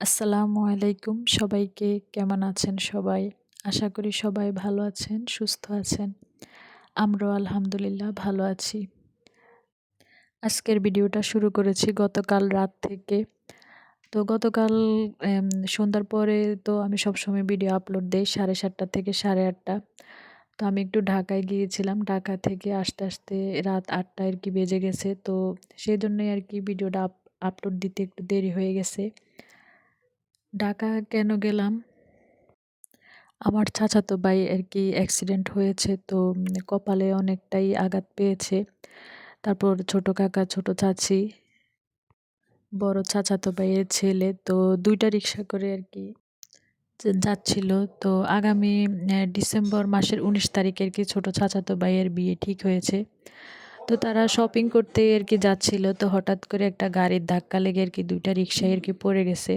আসসালামু আলাইকুম। সবাইকে কেমন আছেন সবাই? আশা করি সবাই ভালো আছেন, সুস্থ আছেন। আমরাও আলহামদুলিল্লাহ ভালো আছি। আজকের ভিডিওটা শুরু করেছি গতকাল রাত থেকে। তো গতকাল সন্ধ্যার পরে তো আমি সবসময় ভিডিও আপলোড দিই সাড়ে সাতটা থেকে সাড়ে আটটা। তো আমি একটু ঢাকায় গিয়েছিলাম। ঢাকা থেকে আস্তে আস্তে রাত আটটা আর কি বেজে গেছে। তো সেই জন্যই আর কি ভিডিওটা আপলোড দিতে একটু দেরি হয়ে গেছে। ঢাকা কেন গেলাম? আমার চাচাতো ভাই আর কি অ্যাক্সিডেন্ট হয়েছে, তো কপালে অনেকটাই আঘাত পেয়েছে। তারপর ছোট কাকা, ছোট চাচি, বড় চাচাতো ভাইয়ের ছেলে, তো, দুইটা রিক্সা করে আর কি যাচ্ছিল। তো, আগামী ডিসেম্বর মাসের উনিশ তারিখে আর কি ছোটো চাচাতো ভাইয়ের বিয়ে ঠিক হয়েছে। তো, তারা শপিং করতে আর কি যাচ্ছিল, তো, হঠাৎ করে একটা গাড়ির ধাক্কা লেগে আর কি দুইটা রিক্সায় আর কি পড়ে গেছে।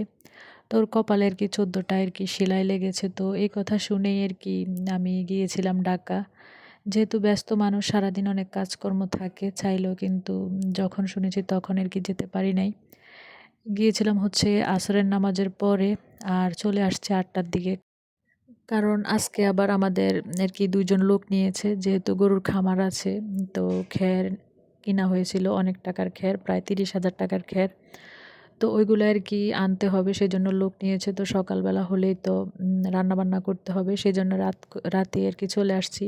তোর কপালে আর কি চোদ্দোটা আর কি সেলাই লেগেছে? তো এই কথা শুনেই আর কি আমি গিয়েছিলাম ঢাকা। যেহেতু ব্যস্ত মানুষ, সারাদিন অনেক কাজকর্ম থাকে, চাইলেও কিন্তু যখন শুনেছি তখন আর কি যেতে পারি নাই। গিয়েছিলাম হচ্ছে আসরের নামাজের পরে আর চলে আসছে আটটার দিকে। কারণ আজকে আবার আমাদের আর কি দুইজন লোক নিয়েছে, যেহেতু গরুর খামার আছে, তো খ্যার কিনা হয়েছিল অনেক টাকার খ্যার প্রায় তিরিশ হাজার টাকার খ্যার তো ওইগুলো আর কি আনতে হবে সেই জন্য লোক নিয়েছে তো সকালবেলা হলেই তো রান্নাবান্না করতে হবে সেই জন্য রাত, রাতে আর কি চলে আসছি।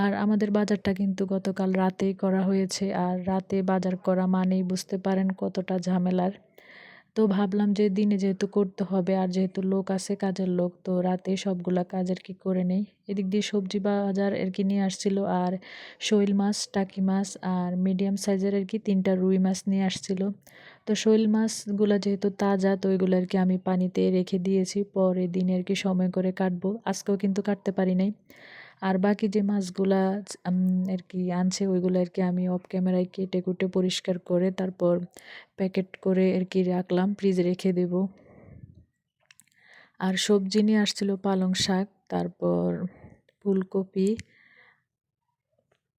আর আমাদের বাজারটা কিন্তু গতকাল রাতেই করা হয়েছে, আর রাতে বাজার করা মানেই বুঝতে পারেন কতটা ঝামেলার। তো ভাবলাম যে দিনে যেহেতু করতে হবে, আর যেহেতু লোক আছে, কাজের লোক, তো রাতে সবগুলা কাজ আর কি করে নেই। এদিক দিয়ে সবজি বাজার আর কি নিয়ে আসছিল, আর শৈল মাছ, টাকি মাছ, আর মিডিয়াম সাইজের আর কি তিনটা রুই মাছ নিয়ে আসছিল। তো শৈল মাছগুলো যেহেতু তাজা, তো ওইগুলো আর কি আমি পানিতে রেখে দিয়েছি। পরে দিনে আর কি সময় করে কাটবো। আজকেও কিন্তু কাটতে পারি নাই। আর বাকি যে মাছগুলা আর কি আনছে, ওইগুলো আর কি আমি অফ ক্যামেরায় কেটে কুটে পরিষ্কার করে তারপর প্যাকেট করে আর কি রাখলাম ফ্রিজে রেখে দেব। আর সবজি নিয়ে আসছিল পালং শাক, তারপর ফুলকপি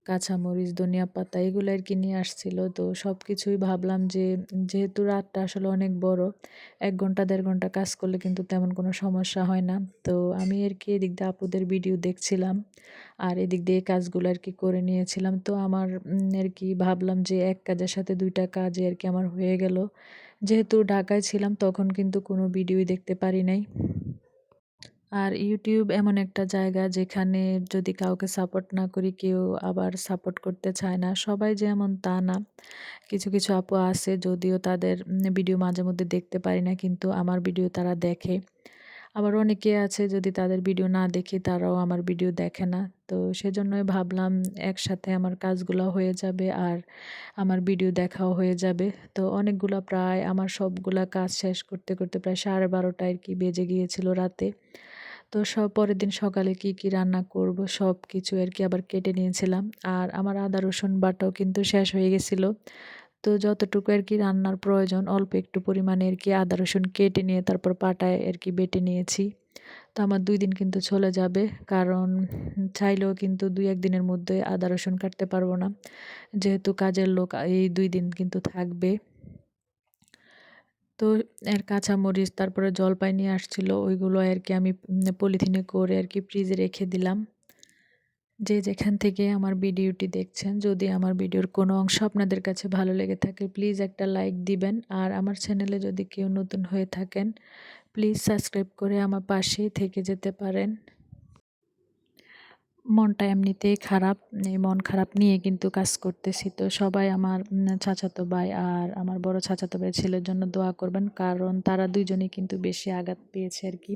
কাঁচামরিচ, ধনিয়া পাতা এগুলো আর কি নিয়ে আসছিল। তো সব কিছুই ভাবলাম যে, যেহেতু রাতটা আসলে অনেক বড়, এক ঘণ্টা, দেড় ঘণ্টা কাজ করলে কিন্তু তেমন কোনো সমস্যা হয় না। তো আমি আর কি এদিক দিয়ে আপুদের ভিডিও দেখছিলাম আর এদিক দিয়ে কাজগুলো আর কি করে নিয়েছিলাম। তো আমার আর কি ভাবলাম যে এক কাজের সাথে দুইটা কাজে আর কি আমার হয়ে গেল। যেহেতু ঢাকায় ছিলাম তখন কিন্তু কোনো ভিডিওই দেখতে পারি নাই। আর ইউটিউব এমন একটা জায়গা যেখানে যদি কাউকে সাপোর্ট না করি, কেউ আবার সাপোর্ট করতে চায় না। সবাই যেমন তা না। কিছু কিছু আপু আছে যদিও তাদের ভিডিও মাঝে মধ্যে দেখতে পারি না, কিন্তু আমার ভিডিও তারা দেখে। আবার অনেকে আছে যদি তাদের ভিডিও না দেখি, তারাও আমার ভিডিও দেখে না। তো সেজন্যই ভাবলাম একসাথে আমার কাজগুলো হয়ে যাবে আর আমার ভিডিও দেখাও হয়ে যাবে। তো অনেকগুলো প্রায় আমার সবগুলা কাজ শেষ করতে করতে প্রায় সাড়ে বারোটায় কি বেজে গিয়েছিল রাতে। তো সব পরের দিন সকালে কি কি রান্না করব, সব কিছু আর কি আবার কেটে নিয়েছিলাম। আর আমার আদা, রসুন বাটাও কিন্তু শেষ হয়ে গেছিল। তো যতটুকু আর কি রান্নার প্রয়োজন, অল্প একটু পরিমাণে আর কি আদা, রসুন কেটে নিয়ে তারপর পাটায় আর কি বেটে নিয়েছি। তো আমার দুই দিন কিন্তু চলে যাবে, কারণ চাইলেও কিন্তু দুই, এক দিনের মধ্যে আদা, রসুন কাটতে পারব না। যেহেতু কাজের লোক, এই দুই দিন কিন্তু থাকবে। তো এর কাঁচামরিচ, তারপরে জলপাই নিয়ে আসছিল, ওইগুলো আর কি আমি পলিথিনে করে আর কি ফ্রিজে রেখে দিলাম। যে যেখান থেকে আমার ভিডিওটি দেখছেন, যদি আমার ভিডিওর কোনো অংশ আপনাদের কাছে ভালো লেগে থাকে, প্লিজ একটা লাইক দিবেন। আর আমার চ্যানেলে যদি কেউ নতুন হয়ে থাকেন, প্লিজ সাবস্ক্রাইব করে আমার পাশেই থেকে যেতে পারেন। মনটা এমনিতেই খারাপ, এই মন খারাপ নিয়ে কিন্তু কাজ করতেছি। তো সবাই আমার চাচাতো ভাই আর আমার বড় চাচাতো ভাই ছেলের জন্য দোয়া করবেন, কারণ তারা দুইজনেই কিন্তু বেশি আঘাত পেয়েছে আর কি।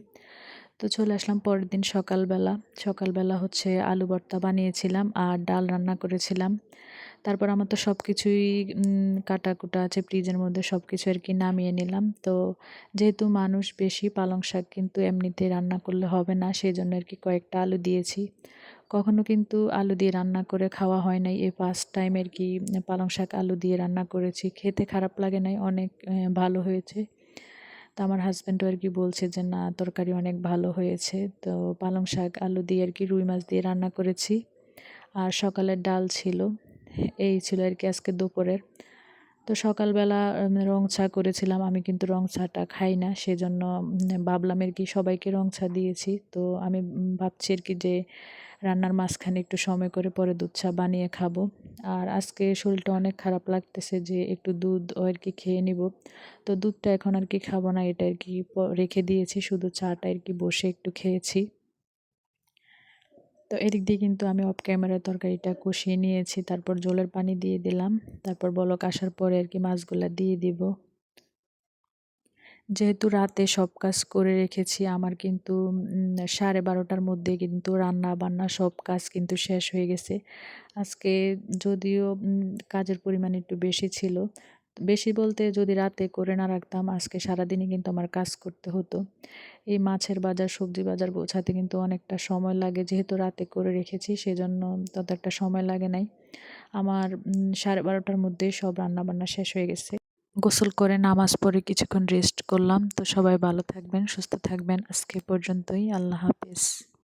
তো চলে আসলাম পরের দিন সকালবেলা। সকালবেলা হচ্ছে আলু ভর্তা বানিয়েছিলাম আর ডাল রান্না করেছিলাম। তারপর আমার তো সব কিছুই কাটা কুটা আছে, ফ্রিজের মধ্যে সব কিছু আর কি নামিয়ে নিলাম। তো যেহেতু মানুষ বেশি, পালং শাক কিন্তু এমনিতে রান্না করলে হবে না সেই জন্য আর কি কয়েকটা আলু দিয়েছি। কখনো কিন্তু আলু দিয়ে রান্না করে খাওয়া হয় নাই। এই ফার্স্ট টাইম আর কি পালং শাক আলু দিয়ে রান্না করেছি। খেতে খারাপ লাগে নাই, অনেক ভালো হয়েছে। তো আমার হাজব্যান্ডও আর কি বলছে যে, না, তরকারি অনেক ভালো হয়েছে। তো পালং শাক আলু দিয়ে আর কি রুই মাছ দিয়ে রান্না করেছি। আর সকালের ডাল ছিল, এই ছিল আর কি আজকে দুপুরের। তো সকালবেলা রং চা করেছিলাম। আমি কিন্তু রং চাটা খাই না, সেজন্য ভাবলাম আর কি সবাইকে রং চা দিয়েছি। তো আমি ভাবছি আর কি যে রান্নার মাঝখানে একটু সময় করে পরে দুধ চা বানিয়ে খাব। আর আজকে শরীরটা অনেক খারাপ লাগতেছে যে একটু দুধ আর কি খেয়ে নিব। তো দুধটা এখন আর কি খাব না, এটা আর কি রেখে দিয়েছি, শুধু চাটা আর কি বসে একটু খেয়েছি। তো এদিক দিয়ে কিন্তু আমি অফ ক্যামেরার তরকারিটা কষিয়ে নিয়েছি, তারপর জলের পানি দিয়ে দিলাম, তারপর বলক আসার পরে আর কি মাছগুলা দিয়ে দিব। যেহেতু রাতে সব কাজ করে রেখেছি, আমার কিন্তু সাড়ে বারোটার মধ্যে কিন্তু রান্না বান্না সব কাজ কিন্তু শেষ হয়ে গেছে। আজকে যদিও কাজের পরিমাণ একটু বেশি ছিল, বেশি বলতে যদি রাতে করে না রাখতাম, আজকে সারাদিনই কিন্তু আমার কাজ করতে হতো। এই মাছের বাজার, সবজি বাজার গোছাতে কিন্তু অনেকটা সময় লাগে, যেহেতু রাতে করে রেখেছি, সেজন্য তত একটা সময় লাগে নাই। আমার সাড়ে বারোটার মধ্যেই সব রান্না বান্না শেষ হয়ে গেছে। গোসল করে নামাজ পড়ে কিছুক্ষণ রেস্ট করলাম। তো সবাই ভালো থাকবেন, সুস্থ থাকবেন। আজকে পর্যন্তই। আল্লাহ হাফেজ।